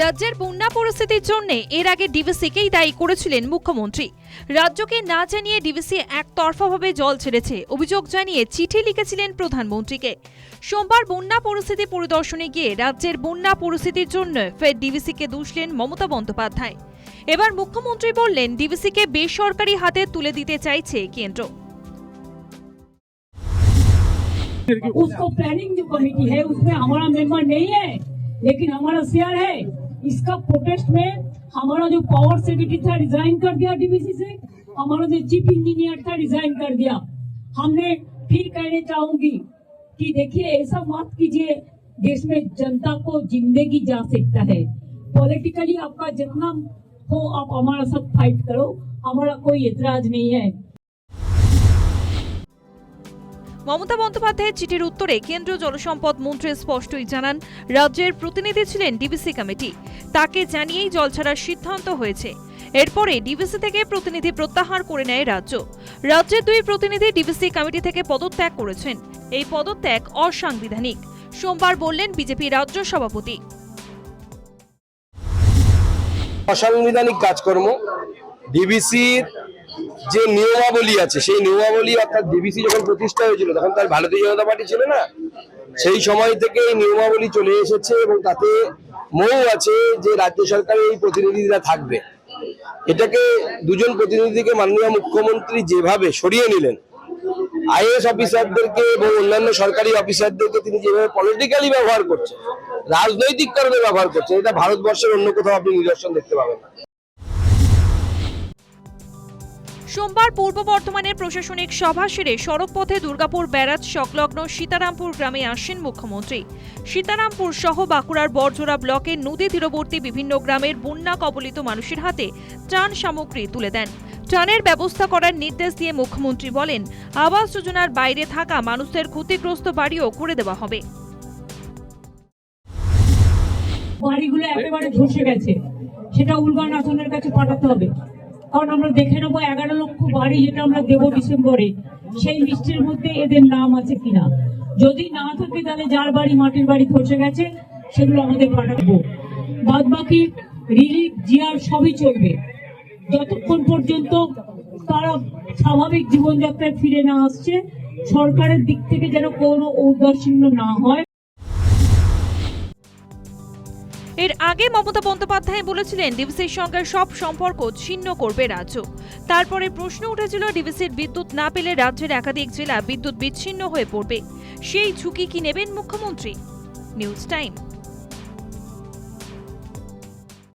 রাজ্যের বন্যা পরিস্থিতির জন্য এর আগে ডিভিসিকেই দায়ী করেছিলেন মুখ্যমন্ত্রী রাজ্যকে না জানিয়ে ডিভিসি একতরফাভাবে জল ছেড়েছে অভিযোগ জানিয়ে চিঠি লিখেছিলেন প্রধানমন্ত্রীকে সোমবার বন্যা পরিস্থিতি পরিদর্শনে গিয়ে রাজ্যের বন্যা পরিস্থিতির জন্য ফের ডিভিসিকে দুষলেন মমতা বন্দ্যোপাধ্যায় এবার মুখ্যমন্ত্রী বললেন ডিভিসিকে বেসরকারি হাতে তুলে দিতে চাইছে কেন্দ্র उसको प्लानिंग जो कमेटी है उसमें हमारा मेंबर नहीं है लेकिन हमारा शेयर है। इसका प्रोटेस्ट में हमारा जो पावर सेक्रेटरी था रिजाइन कर दिया डीबीसी से। हमारा जो चीफ इंजीनियर था रिजाइन कर दिया। हमने फिर कहने चाहूँगी कि देखिए, ऐसा मत कीजिए, देश में जनता को ज़िंदगी जा सकता है। पॉलिटिकली आपका जितना हो, आप हमारा साथ फाइट करो। हमारा कोई एतराज़ नहीं है। মমতা বন্দ্যোপাধ্যায়ের চিঠির উত্তরে কেন্দ্রীয় জলসম্পদ মন্ত্রী স্পষ্টই জানান, রাজ্যের প্রতিনিধি ছিলেন ডিবিসি কমিটি। তাকে জানিয়েই জল ছাড়ার সিদ্ধান্ত হয়েছে। এরপরে ডিবিসি থেকে প্রতিনিধি প্রত্যাহার করে নেয় রাজ্য। রাজ্যের দুই প্রতিনিধি ডিবিসি কমিটি থেকে পদত্যাগ করেছেন। এই পদত্যাগ অসাংবিধানিক। সোমবার বললেন বিজেপি রাজ্য সভাপতি। অসাংবিধানিক কাজকর্ম। ডিবিসির যে নিয়মাবলী আছে, সেই নিয়মাবলী অর্থাৎ ডিবিসি যখন প্রতিষ্ঠা হয়েছিল, তখন তার ভারতীয় জনতা পার্টি ছিল না? সেই সময় থেকে এই নিয়মাবলী চলে এসেছে এবং তাতে মৌ আছে যে রাজ্য সরকারের এই প্রতিনিধিরা থাকবে। এটাকে দুজন প্রতিনিধিকে মাননীয় মুখ্যমন্ত্রী যেভাবে সরিয়ে নিলেন, আইএস অফিসারদেরকে এবং অন্যান্য সরকারি অফিসারদেরকে তিনি যেভাবে পলিটিক্যালি ব্যবহার করছেন, রাজনৈতিক কারণে ব্যবহার করছেন, এটা ভারতবর্ষের অন্য কোথাও আপনি নিদর্শন দেখতে পাবেন সোমবার পূর্ব বর্ধমানের প্রশাসনিক সভা সেরে সড়কপথে দুর্গাপুর, ব্যারাজ, সংলগ্ন সীতারামপুর গ্রামে আসেন মুখ্যমন্ত্রী। সীতারামপুর সহ বাঁকুড়ার বরজোড়া ব্লকের নদী তীরবর্তী বিভিন্ন গ্রামের বন্যা কবলিত মানুষের হাতে ত্রাণ সামগ্রী তুলে দেন। ত্রাণের ব্যবস্থা করার নির্দেশ দিয়ে মুখ্যমন্ত্রী বলেন, আবাস যোজনার বাইরে থাকা মানুষদের ক্ষতিগ্রস্ত বাড়িও করে দেওয়া হবে। বাড়িগুলো একেবারে ধসে গেছে। সেটা উলগান আসনের কাছে পাঠাতে হবে। কারণ আমরা দেখে নেব এগারো লক্ষ বাড়ি যেটা আমরা দেবো ডিসেম্বরে। সেই লিস্টের মধ্যে এদের নাম আছে কিনা? যদি না থাকে, তাহলে যার বাড়ি মাটির বাড়ি ধসে গেছে, সেগুলো আমাদের পাঠাবো। বাদ বাকি রিলিফ জিয়ার সবই চলবে। যতক্ষণ পর্যন্ত তারা স্বাভাবিক জীবনযাত্রায় ফিরে না আসছে, সরকারের দিক থেকে যেন কোনো ঔদাসীন্য না হয়। এর আগে মমতা বন্দ্যোপাধ্যায় বলেছিলেন ডিভিসির সঙ্গে সব সম্পর্ক ছিন্ন করবে রাজ্য। তারপরে প্রশ্ন উঠেছিল ডিভিসির বিদ্যুৎ না পেলে রাজ্যের একাধিক জেলা বিদ্যুৎ বিচ্ছিন্ন হয়ে পড়বে। সেই ঝুঁকি কি নেবেন মুখ্যমন্ত্রী? News time.